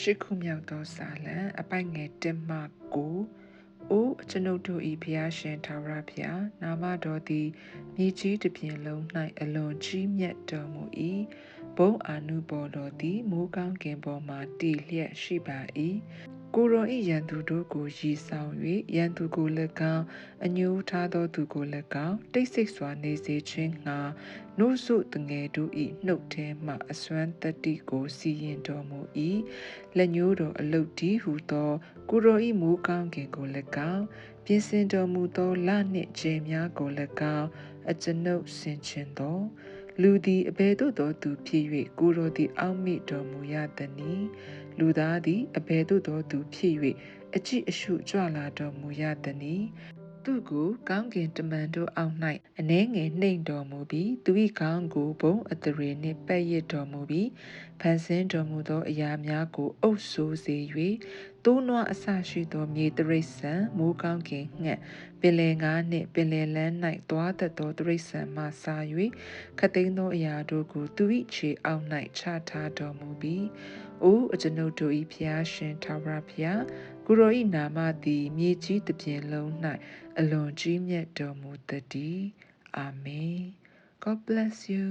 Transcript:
ရှစ်ခုမြောက်သောစာလံအပိုက်ငယ်1မှ9အိုအကျွန်ုပ်တို့ဤဘုရားရှင်ထာဝရဘုရားနာမတော်သည်မြေကြီးတစ်ပြင်လုံး၌အလွန်ကြီးမြတ်တော်မူ၏ဘုံအာနုဘော်တော်သည်မိုးကောင်းကင်ပေါ်မှတည်လျက်ရှိပါ၏ ကိုရောဤရန်သူတို့ကိုရည်ဆောင်၍ရန်သူကို၎င်းအညိုးထားသောသူကို၎င်းတိတ်ဆိတ်စွာနေစေခြင်းငှာနှုတ်ဆုတငယ်တို့ဤနှုတ်ထဲမှအစွမ်းတတိကိုစီရင်တော်မူ၏လက်ညိုးတော်အလုတ်ဒီဟုသောကိုရောဤမိုးကောင်းကင်ကို၎င်းပြင်ဆင်တော်မူသောလနှင့်ခြေများကို၎င်းအကျွန်ုပ်ဆင်ခြင်သော လူသည်အဘယ်သို့သောသူဖြစ်၍ကိုရောသည်အောက်မေ့တော်မူရသနည်းလူသားသည်အဘယ်သို့သောသူဖြစ်၍အကြည့်အရှုကြွလာတော်မူရသနည်း သူကိုကောင်းကင်တမန်တို့အောက်၌အနှဲငယ်နှိမ်တော်မူပြီးသူ၏ခေါင်းကိုဘုံအတရေနှင့်ပဲ့ရစ်တော်မူပြီးဖန်ဆင်းတော်မူသောအရာများကိုအုပ်ဆိုးစေ၍တိုးနွားအဆရှိသောမြေတရိษံမိုးကောင်းကင်ငှက်ပင်လယ်ငါးနှင့်ပင်လယ်လန်း၌သွားတတ်သောတရိษံမှစာ၍ခသိန်းသောအရာတို့ကိုသူ၏ခြေအောက်၌ချထားတော်မူပြီးအိုအကျွန်ုပ်တို့၏ဖျားရှင်ထာဝရဘုရား ကိုရော၏နာမသည်မြေကြီးတစ်ပြင်လုံး၌အလွန်ကြီးမြတ်တော်မူတည်းအာမင် God bless you